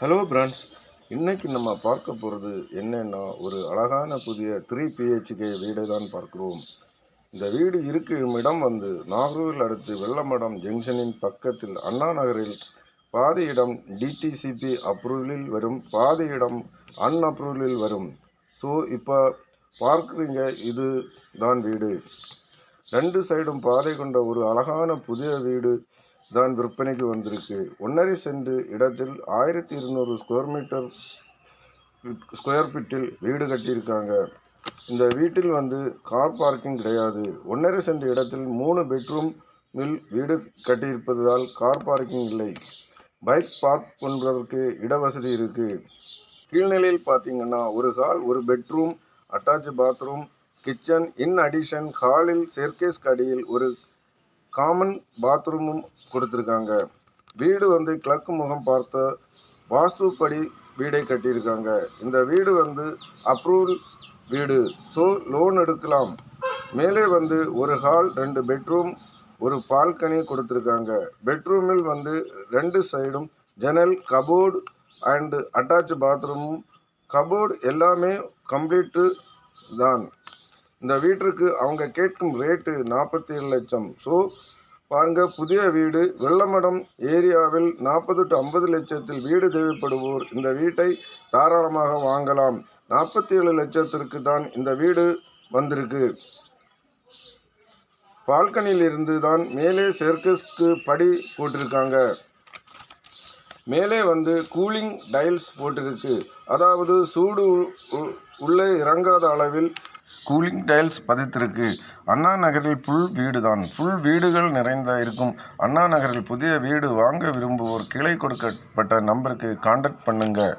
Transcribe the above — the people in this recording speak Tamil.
ஹலோ பிரான்ஸ் இன்றைக்கி நம்ம பார்க்க போகிறது என்னென்னா ஒரு அழகான புதிய த்ரீ பிஹெச்கே வீடை தான் பார்க்குறோம். இந்த வீடு இருக்கும் இடம் வந்து நாகூரில் அடுத்து வெள்ளமடம் ஜங்ஷனின் பக்கத்தில் அண்ணா நகரில் பாதி இடம் டிடிசிபி அப்ரூவலில் வரும் பாதி இடம் அன்அப்ரூவலில் வரும். ஸோ இப்போ பார்க்குறீங்க இது தான் வீடு. ரெண்டு சைடும் பாதை கொண்ட ஒரு அழகான புதிய வீடு. தான் விற்பனைக்கு வந்திருக்கு. ஒன்றரை சென்ட் இடத்தில் ஆயிரத்தி இருநூறு ஸ்கொயர் மீட்டர் ஸ்கொயர் ஃபீட்டில் வீடு கட்டியிருக்காங்க. இந்த வீட்டில் வந்து கார் பார்க்கிங் கிடையாது. ஒன்றரை சென்ட் இடத்தில் மூணு பெட்ரூமில் வீடு கட்டியிருப்பதால் கார் பார்க்கிங் இல்லை. பைக் பார்க் பண்ணுறதற்கு இடவசதி இருக்குது கீழ்நிலையில் பார்த்தீங்கன்னா ஒரு ஹால் ஒரு bedroom attach bathroom kitchen in addition ஹாலில் சேர்க்கேஸ்க்கு அடியில் ஒரு காமன் பாத்ரூமும் கொடுத்துருக்காங்க. வீடு வந்து கிழக்கு முகம் பார்த்த வாஸ்துப்படி வீடை கட்டியிருக்காங்க. இந்த வீடு வந்து அப்ரூவல் வீடு. ஸோ லோன் எடுக்கலாம். மேலே வந்து ஒரு ஹால் ரெண்டு பெட்ரூம் ஒரு பால்கனி கொடுத்துருக்காங்க. பெட்ரூமில் வந்து ரெண்டு சைடும் ஜன்னல் கபோர்டு அண்டு அட்டாச் பாத்ரூமும் கபோர்டு எல்லாமே கம்ப்ளீட்டு தான். இந்த வீட்டிற்கு அவங்க கேட்கும் ரேட்டு நாற்பத்தி ஏழு லட்சம். ஸோ பாருங்க புதிய வீடு வெள்ளமடம் ஏரியாவில் நாற்பது டு ஐம்பது லட்சத்தில் வீடு தேவைப்படுவோர் இந்த வீட்டை தாராளமாக வாங்கலாம். நாற்பத்தி ஏழு லட்சத்திற்கு தான் இந்த வீடு வந்திருக்கு. பால்கனியில் இருந்து தான் மேலே செர்க்கஸ்க்கு படி போட்டிருக்காங்க. மேலே வந்து கூலிங் டைல்ஸ் போட்டிருக்கு. அதாவது சூடு உ- உள்ளே இறங்காத அளவில் கூலிங் டைல்ஸ் பதித்திருக்கு. அண்ணா நகரில் புல் வீடு தான் புல் வீடுகள் நிறைந்த இருக்கும். அண்ணா நகரில் புதிய வீடு வாங்க விரும்புவோர் கிளை கொடுக்கப்பட்ட நம்பருக்கு காண்டாக்ட் பண்ணுங்கள்